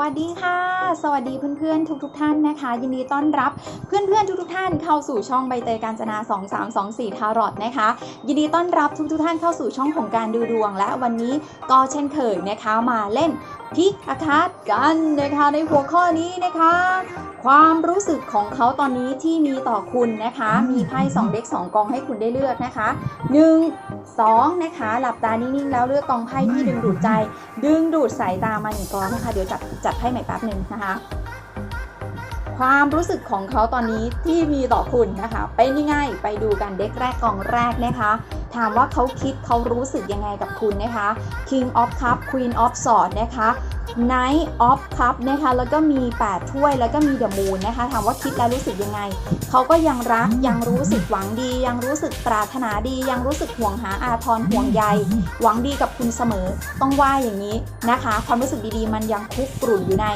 วัสดีค่ะ สวัสดีเพื่อนๆทุกๆทท่านนะคะ ยินดีต้อนรับเพื่อนๆทุกๆท่านเข้าสู่ช่องใบเตยการจนา 2324 ทารอตนะคะ ยินดีต้อนรับทุกๆท่านเข้าสู่ช่องของการดูดวง และวันนี้ก็เช่นเคยนะคะมาเล่น พิกอาคาดกันนะคะในหัวข้อนี้นะคะ ความรู้สึกของเขาตอนนี้ที่มีต่อคุณนะคะ มีไพ่สองเด็กสองกองให้คุณได้เลือกนะคะ1 2นะคะ หลับตานิ่งๆแล้วเลือกกองไพ่ที่ดึงดูดใจ ดึงดูดสายตามาหนึ่งกองนะคะ เดี๋ยวจัดจัดไพ่ใหม่แป๊บหนึ่งนะคะ ความรู้สึกของเขาตอนนี้ที่มีต่อคุณนะคะ เป็นยังไงไปดูกันเด็กแรกกองแรกนะคะ ถามว่าเขาคิดเขารู้สึกยังไงกับคุณนะคะ King of Cup Queen of Swords นะคะ Knight of Cup นะคะ แล้วก็มี 8 ถ้วยแล้วก็มี The Moon นะคะ ถามว่าคิดแล้วรู้สึกยังไง เขาก็ยังรักยังรู้สึกหวังดี ยังรู้สึกปรารถนาดี ยังรู้สึกห่วงหาอาทรห่วงใยหวังดีกับคุณเสมอ ต้องว่าอย่างนี้นะคะ ความรู้สึกดีๆ มันยังคุกกรุ่นอยู่ใน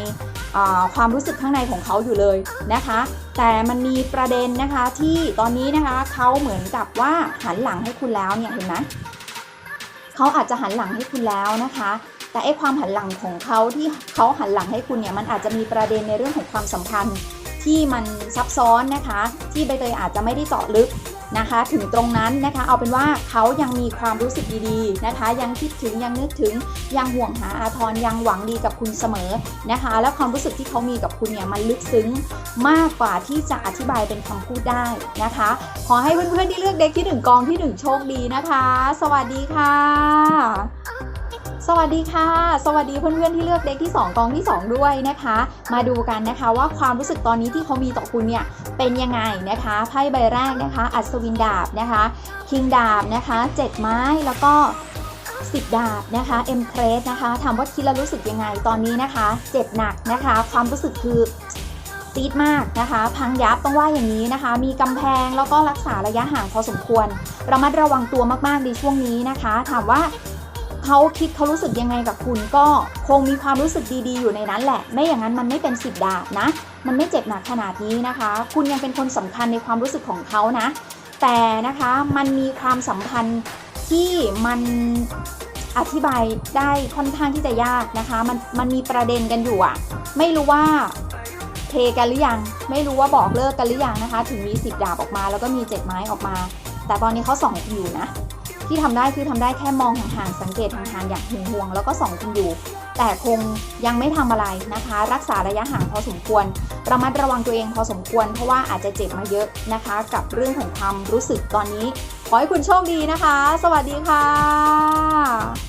ความรู้สึกข้างในของเขาอยู่เลยนะคะ แต่มันมีประเด็นนะคะที่ตอนนี้นะคะเขาเหมือนกับว่าหันหลังให้คุณแล้วเนี่ยเห็นไหมเขาอาจจะหันหลังให้คุณแล้วนะคะ แต่ไอ้ความหันหลังของเขาที่เขาหันหลังให้คุณเนี่ยมันอาจจะมีประเด็นในเรื่องของความสัมพันธ์ที่มันซับซ้อนนะคะ ที่ใบเตยอาจจะไม่ได้เจาะลึก นะคะ ถึงตรงนั้นนะคะ เอาเป็นว่าเขายังมีความรู้สึกดีๆนะคะ ยังคิดถึงยังนึกถึงยังห่วงหาอาทรยังหวังดีกับคุณเสมอนะคะ และความรู้สึกที่เขามีกับคุณเนี่ยมันลึกซึ้งมากกว่าที่จะอธิบายเป็นคำพูดได้นะคะ ขอให้เพื่อนๆที่เลือกเด็กที่หนึ่งกองที่หนึ่งโชคดีนะคะ สวัสดีค่ะ สวัสดีค่ะ สวัสดีเพื่อนๆที่เลือกเด็กที่ 2 กองที่ 2 ด้วยนะคะ มาดูกันนะคะว่าความรู้สึกตอนนี้ที่เขามีต่อคุณเนี่ยเป็นยังไงนะคะไพ่ใบแรกนะคะ อัศวินดาบนะคะคิงดาบนะคะเจ็ดไม้แล้วก็10ดาบนะคะเอ็มเครสนะคะถามว่าคิดแล้วรู้สึกยังไงตอนนี้นะคะ เจ็บหนักนะคะ ความรู้สึกคือซีดมากนะคะ พังยับต้องว่าอย่างนี้นะคะ มีกำแพงแล้วก็รักษาระยะห่างพอสมควร ระมัดระวังตัวมากๆในช่วงนี้นะคะ ถามว่า เขาคิดเขารู้สึกยังไงกับคุณก็คงมีความรู้สึกดีๆ อยู่ในนั้นแหละ ไม่อย่างนั้นมันไม่เป็นสิบดาบนะ มันไม่เจ็บหนักขนาดนี้นะคะ คุณยังเป็นคนสำคัญในความรู้สึกของเขานะ แต่นะคะมันมีความสัมพันธ์ที่มันอธิบายได้ค่อนข้างที่จะยากนะคะ มันมันมีประเด็นกันอยู่อะไม่รู้ว่าเทกันหรือยัง ไม่รู้ว่าบอกเลิกกันหรือยังนะคะ ถึงมี10ดาบออกมา แล้วก็มี7ไม้ออกมา แต่ตอนนี้เขาสองอยู่นะ ที่ทำได้คือทำได้แค่มองห่างๆสังเกตห่างๆอย่างหึงห่วง แล้วก็ส่องคุณอยู่ แต่คงยังไม่ทำอะไรนะคะ รักษาระยะห่างพอสมควร ระมัดระวังตัวเองพอสมควร เพราะว่าอาจจะเจ็บมาเยอะนะคะ กับเรื่องของความรู้สึกตอนนี้ ขอให้คุณโชคดีนะคะ สวัสดีค่ะ